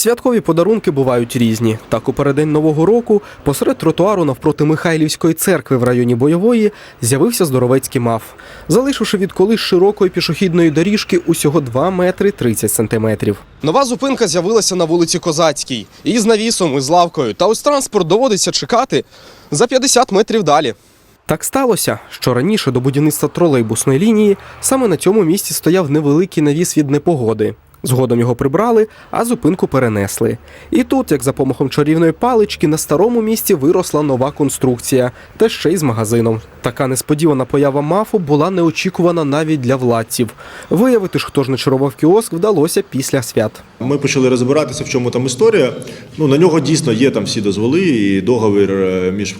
Святкові подарунки бувають різні. Так, у переддень нового року посеред тротуару навпроти Михайлівської церкви в районі бойової з'явився здоровецький маф, залишивши від колись широкої пішохідної доріжки усього 2 метри 30 сантиметрів. Нова зупинка з'явилася на вулиці Козацькій. І з навісом, і з лавкою. Та ось транспорт доводиться чекати за 50 метрів далі. Так сталося, що раніше до будівництва тролейбусної лінії саме на цьому місці стояв невеликий навіс від непогоди. Згодом його прибрали, а зупинку перенесли. І тут, як за помахом чарівної палички, на старому місці виросла нова конструкція, та ще й з магазином. Така несподівана поява мафу була неочікувана навіть для владців. Виявити ж, хто ж начарував кіоск, вдалося після свят. Ми почали розбиратися, в чому там історія. Ну на нього дійсно є там всі дозволи, і договір е, між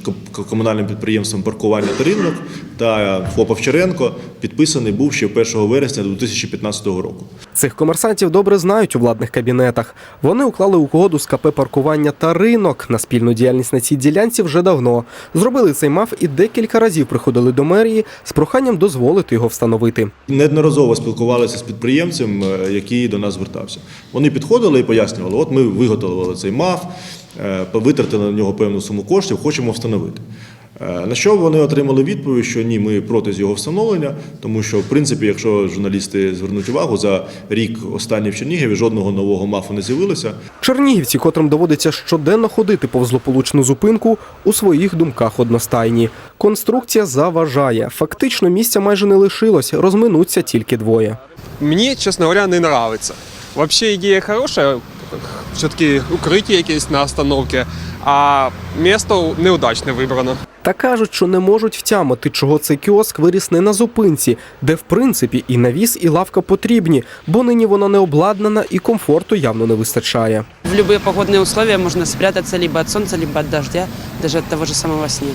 комунальним підприємством паркування та ринок та ФОП Овчаренко підписаний був ще 1 вересня 2015 року. Цих комерсантів добре знають у владних кабінетах. Вони уклали угоду з КП паркування та ринок на спільну діяльність на цій ділянці вже давно. Зробили цей маф і декілька разів приходили до мерії з проханням дозволити його встановити. Неодноразово спілкувалися з підприємцем, е, який до нас звертався. Вони підходили і пояснювали: от ми виготовили цей МАФ, е, витратили на нього певну суму коштів, хочемо встановити. Е, На що вони отримали відповідь, що ні, ми проти його встановлення, тому що, в принципі, якщо журналісти звернуть увагу, за рік останній в Чернігові жодного нового мафу не з'явилося. Чернігівці, котрим доводиться щоденно ходити повз злополучну зупинку, у своїх думках одностайні. Конструкція заважає. Фактично місця майже не лишилось, розминуться тільки двоє. Мне, честно говоря, не нравится. Вообще идея хорошая, все-таки укриття якесь на остановке, а место неудачне вибрано. Та кажуть, що не можуть втямити, чого цей кіоск виріс не на зупинці, де в принципі і навіс, і лавка потрібні, бо нині вона не обладнана і комфорту явно не вистачає. В любые погодные условия можно спрятаться либо от солнца, либо от дождя, даже от того же самого снега.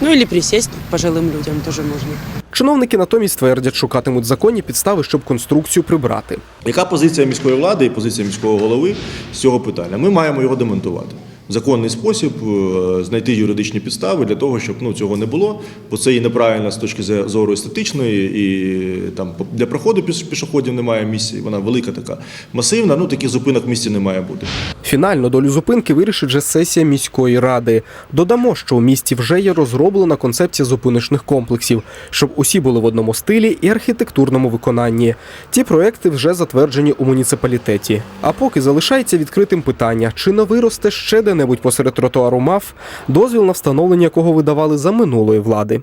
Ну или присесть пожилым людям тоже можно. Чиновники натомість твердять, шукатимуть законні підстави, щоб конструкцію прибрати. Яка позиція міської влади і позиція міського голови з цього питання? Ми маємо його демонтувати. Законний спосіб е, знайти юридичні підстави для того, щоб ну, цього не було, бо це і неправильно з точки зору естетичної, і там для проходу пішоходів немає місця, вона велика така масивна, ну таких зупинок в місті не має бути. Фінально долю зупинки вирішить же сесія міської ради. Додамо, що у місті вже є розроблена концепція зупиночних комплексів, щоб усі були в одному стилі і архітектурному виконанні. Ті проекти вже затверджені у муніципалітеті. А поки залишається відкритим питання, чи не виросте ще де-небудь посеред тротуару МАФ, дозвіл на встановлення якого видавали за минулої влади.